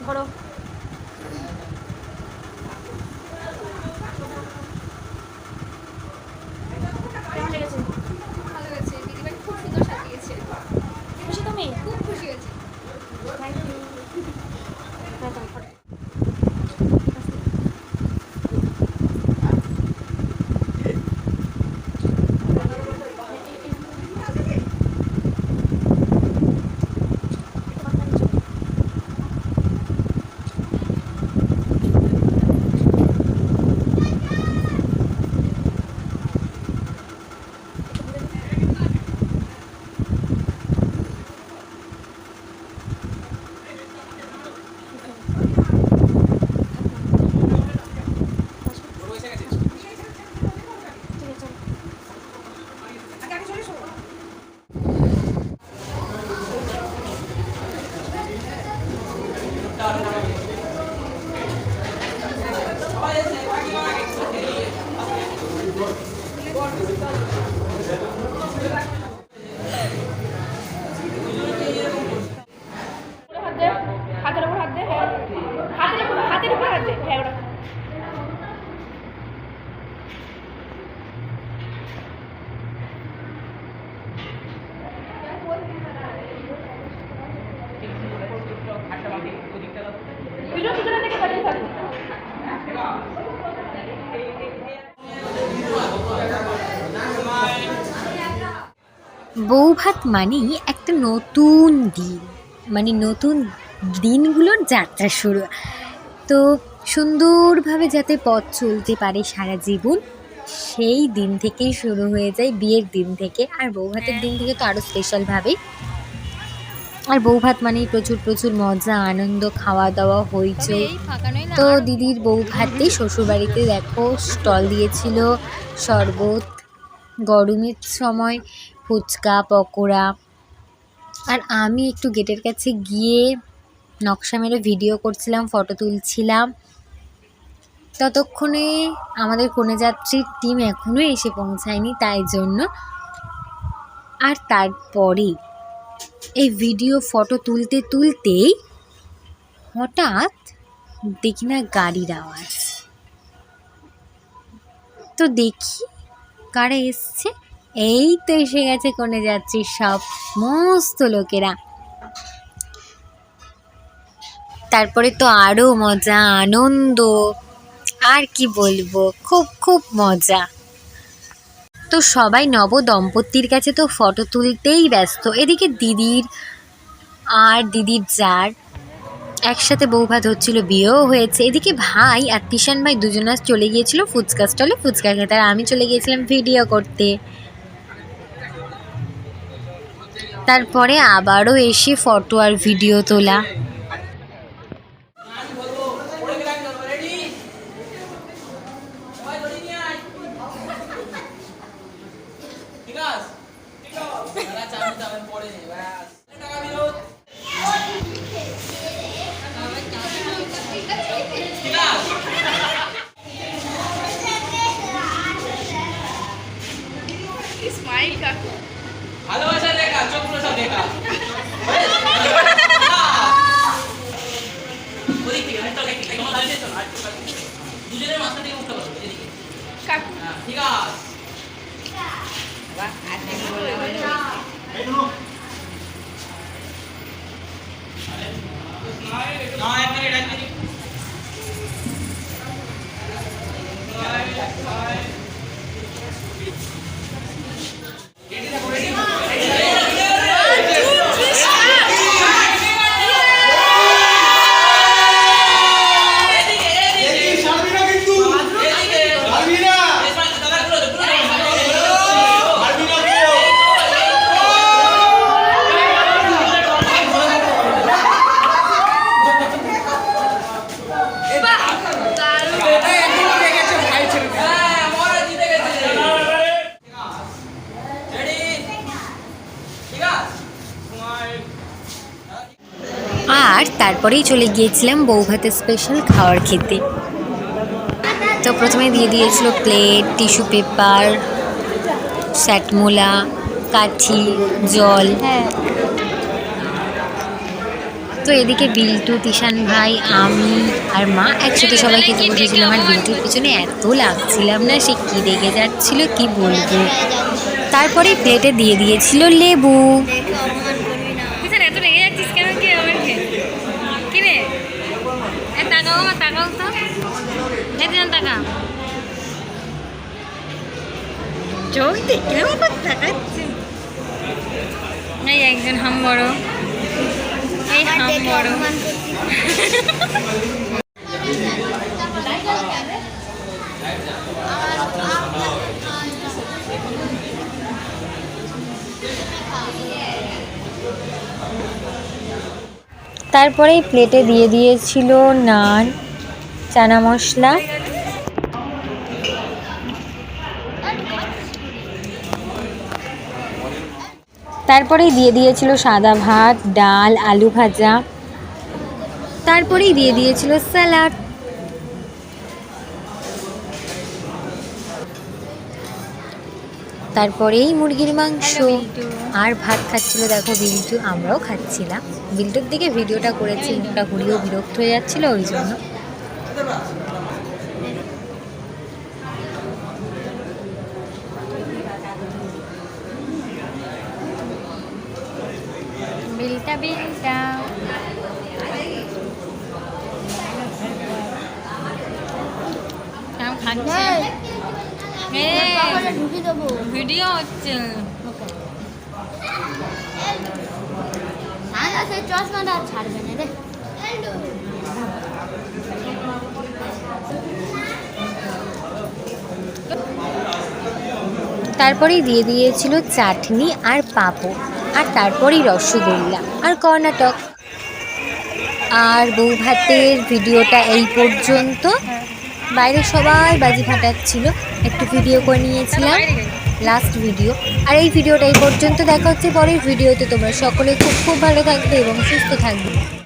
ধরো বৌভাত মানেই একটা নতুন দিন। মানে নতুন দিনগুলোর যাত্রা শুরু। তো সুন্দরভাবে যাতে পথ চলতে পারে সারা জীবন সেই দিন থেকেই শুরু হয়ে যায় বিয়ের দিন থেকে। আর বউ ভাতের দিন থেকে তো আরও স্পেশালভাবেই আর বউ ভাত মানেই প্রচুর প্রচুর মজা আনন্দ খাওয়া দাওয়া হইচই তো দিদির বউ ভাতে শ্বশুরবাড়িতে দেখো স্টল দিয়েছিল শরবত গরমের সময়। ফুচকা, পকোড়া। আর আমি একটু গেটের কাছে গিয়ে নকশা মেরে ভিডিও করছিলাম, ফটো তুলছিলাম। ততক্ষণে আমাদের কনে যাত্রীর টিম এখনও এসে পৌঁছায়নি, তাই জন্য। আর তারপরে এই ভিডিও ফটো তুলতে তুলতেই হঠাৎ দেখি না গাড়ির আওয়াজ। তো দেখি কারা এসছে। এই তো এসে গেছে কোনে যাচ্ছি সব, মস্ত লোকেরা। তারপরে তো আরও মজা, আনন্দ, আর কি বলব, খুব খুব মজা। তো সবাই নব দম্পতির কাছে তো ফটো তুলতেই ব্যস্ত। এদিকে দিদির আর দিদির যার, একসাথে বউ ভাত হচ্ছিল, বিয়েও হয়েছে। এদিকে ভাই আর তিশান ভাই দুজনা চলে গিয়েছিল ফুচকা স্টলে ফুচকা খেতে আর আমি চলে গিয়েছিলাম ভিডিও করতে। তারপরে আবারও এসে ফটো আর ভিডিও তোলা স্মাইল কাকু ভালোবাসা দেখা চোখ প্রসাদ দেখা ওদিক থেকে আমি তো দেখি তোমার দাঁড়িয়ে চলো আর একটু কাছে। দুজনের মাথা থেকে মুখটা বসো এদিকে কাকু হ্যাঁ ঠিক আছে না এক মিনিট এক মিনিট ছাড়বি না কিন্তু এদিকে ছাড়বি না দাদা গুলো গুলো ছাড়বি না কেউ হ্যাঁ মোরা জিতে গেছে রেডি ঠিক আছে আর তারপরেই চলে গিয়েছিলাম বৌভাতের স্পেশাল খাওয়ার খেতে। তো প্রথমে দিয়ে দিয়েছিল প্লেট টিস্যু পেপার স্যাটমোলা কাঠি জল। হ্যাঁ। তো এদিকে বিল্টু তিশান ভাই আমি আর মা একসাথে সবাই খেতে বসেছিলাম আর বিল্টুর পিছনে এত লাগছিলাম না সে কী রেগে যাচ্ছিল কি বলব? তারপরে প্লেটে দিয়ে দিয়েছিল লেবু কিসের এত রেগে যাচ্ছিস কেন কি আমার কি রে এ তাকাও আমার তাকাও তো এই দিন তাকা চোখ তাকাচ্ছে এই একজন হাম বড় এই হাম বড় তারপরেই প্লেটে দিয়ে দিয়েছিল নান চানা মশলা। তারপরেই দিয়ে দিয়েছিল সাদা ভাত ডাল আলু ভাজা। তারপরেই দিয়ে দিয়েছিল স্যালাড। তারপরেই মুরগির মাংস। আর ভাত খাচ্ছিল দেখো বিল্টু আমরাও খাচ্ছিলাম। বিল্টুর দিকে ভিডিওটা করেছি মুখটা ঘুরিয়েও বিরক্ত হয়ে যাচ্ছিল ওই জন্য। খাচ্ছে ভিডিও হচ্ছে চশমাটা ছাড়বে না রে তারপরেই দিয়ে দিয়েছিল চাটনি আর পাঁপড়। আর তারপরেই রসগোল্লা আর কর্ণাটক। আর বউ ভাতের ভিডিওটা এই পর্যন্ত। বাইরে সবাই বাজি ফাটাচ্ছিল। একটু ভিডিও করে নিয়েছিলাম। লাস্ট ভিডিও আর এই ভিডিওটা এই পর্যন্ত। দেখা হচ্ছে পরের ভিডিওতে। তোমরা সকলে খুব খুব ভালো থাকবে এবং সুস্থ থাকবে।